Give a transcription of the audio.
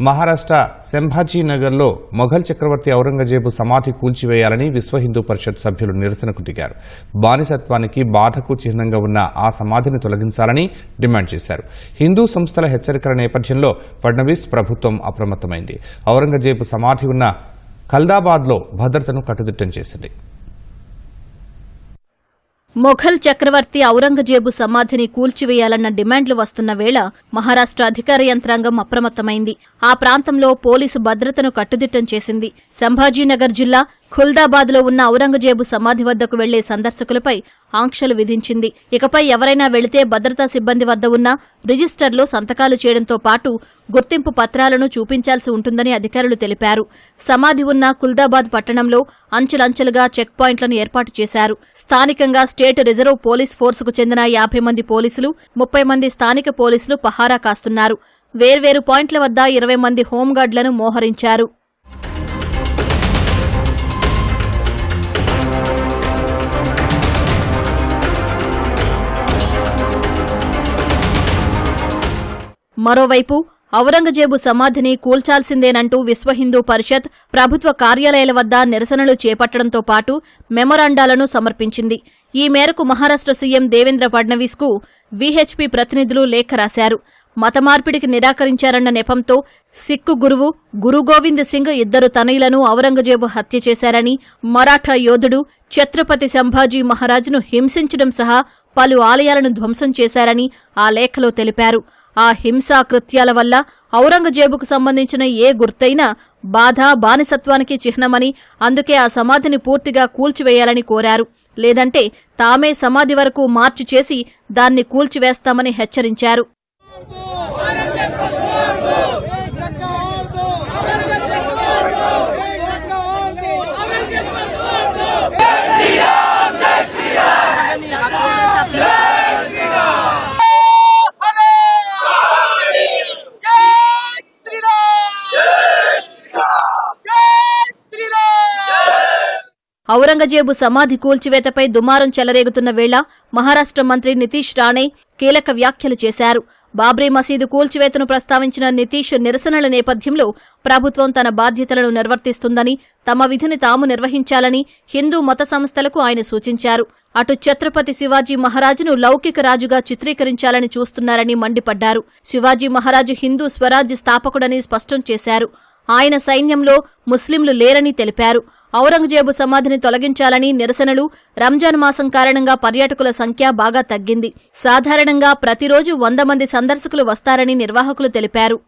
మహారాష్ట్ర సెంభాజీనగర్లో మొఘల్ చక్రవర్తి ఔరంగజేబు సమాధి కూల్చివేయాలని విశ్వ హిందూ పరిషత్ సభ్యులు నిరసనకు దిగారు. బానిసత్వానికి బాధకు చిహ్నంగా ఉన్న ఆ సమాధిని తొలగించాలని డిమాండ్ చేశారు. హిందూ సంస్థల హెచ్చరికల నేపథ్యంలో ఫడ్నవీస్ ప్రభుత్వం అప్రమత్తమైంది. ఔరంగజేబు సమాధి ఉన్న ఖల్దాబాద్లో భద్రతను కట్టుదిట్టం చేసింది. మొఘల్ చక్రవర్తి ఔరంగజేబు సమాధిని కూల్చివేయాలన్న డిమాండ్లు వస్తున్న వేళ మహారాష్ట్ర అధికార యంత్రాంగం అప్రమత్తమైంది. ఆ ప్రాంతంలో పోలీసు భద్రతను కట్టుదిట్టం చేసింది. సంభాజీనగర్ జిల్లా ఖుల్దాబాద్లో ఉన్న ఔరంగజేబు సమాధి వద్దకు వెళ్ళే సందర్శకులపై ఆంక్షలు విధించింది. ఇకపై ఎవరైనా వెళితే భద్రతా సిబ్బంది వద్ద ఉన్న రిజిస్టర్లో సంతకాలు చేయడంతో పాటు గుర్తింపు పత్రాలను చూపించాల్సి ఉంటుందని అధికారులు తెలిపారు. సమాధి ఉన్న కుల్దాబాద్ పట్టణంలో అంచెలంచెలుగా చెక్ పాయింట్లను ఏర్పాటు చేశారు. స్థానికంగా స్టేట్ రిజర్వ్ పోలీస్ ఫోర్సుకు చెందిన యాభై మంది పోలీసులు ముప్పై మంది స్థానిక పోలీసులు పహారా కాస్తున్నారు. వేర్వేరు పాయింట్ల వద్ద ఇరవై మంది హోంగార్డులను మోహరించారు. మరోవైపు ఔరంగజేబు సమాధిని కూల్చాల్సిందేనంటూ విశ్వ హిందూ పరిషత్ ప్రభుత్వ కార్యాలయాల వద్ద నిరసనలు చేపట్టడంతో పాటు మెమరాండాలను సమర్పించింది. ఈ మేరకు మహారాష్ట్ర సీఎం దేవేంద్ర ఫడ్నవీస్కు వీహెచ్పీ ప్రతినిధులు లేఖ రాశారు. మత మార్పిడికి నిరాకరించారన్న నెపంతో సిక్కు గురువు గురుగోవింద్ సింగ్ ఇద్దరు తనయులను ఔరంగజేబు హత్య చేశారని మరాఠా యోధుడు ఛత్రపతి సంభాజీ మహారాజ్ను హింసించడం సహా పలు ఆలయాలను ధ్వంసం చేశారని ఆ లేఖలో తెలిపారు. ఆ హింసాకృత్యాల వల్ల ఔరంగజేబుకు సంబంధించిన ఏ గుర్తైనా బాధ బానిసత్వానికి చిహ్నమని అందుకే ఆ సమాధిని పూర్తిగా కూల్చివేయాలని కోరారు లేదంటే తామే సమాధి వరకు మార్చి చేసి దాన్ని కూల్చివేస్తామని హెచ్చరించారు Yeah! ఔరంగజేబు సమాధి కూల్చివేతపై దుమారం చెలరేగుతున్న వేళ మహారాష్ట్ర మంత్రి నితీష్ రాణే కీలక వ్యాఖ్యలు చేశారు. బాబ్రీ మసీదు కూల్చివేతను ప్రస్తావించిన నితీష్ నిరసనల నేపథ్యంలో ప్రభుత్వం తన బాధ్యతలను నిర్వర్తిస్తుందని తమ విధిని తాము నిర్వహించాలని హిందూ మత సంస్థలకు ఆయన సూచించారు. అటు ఛత్రపతి శివాజీ మహారాజును లౌకిక రాజుగా చిత్రీకరించాలని చూస్తున్నారని మండిపడ్డారు. శివాజీ మహారాజు హిందూ స్వరాజ్య స్థాపకుడని స్పష్టం చేశారు. ఆయన సైన్యంలో ముస్లింలు లేరని తెలిపారు. ఔరంగజేబు సమాధిని తొలగించాలని నిరసనలు రంజాన్ మాసం కారణంగా పర్యాటకుల సంఖ్య బాగా తగ్గింది. సాధారణంగా ప్రతిరోజు వంద మంది సందర్శకులు వస్తారని నిర్వాహకులు తెలిపారు.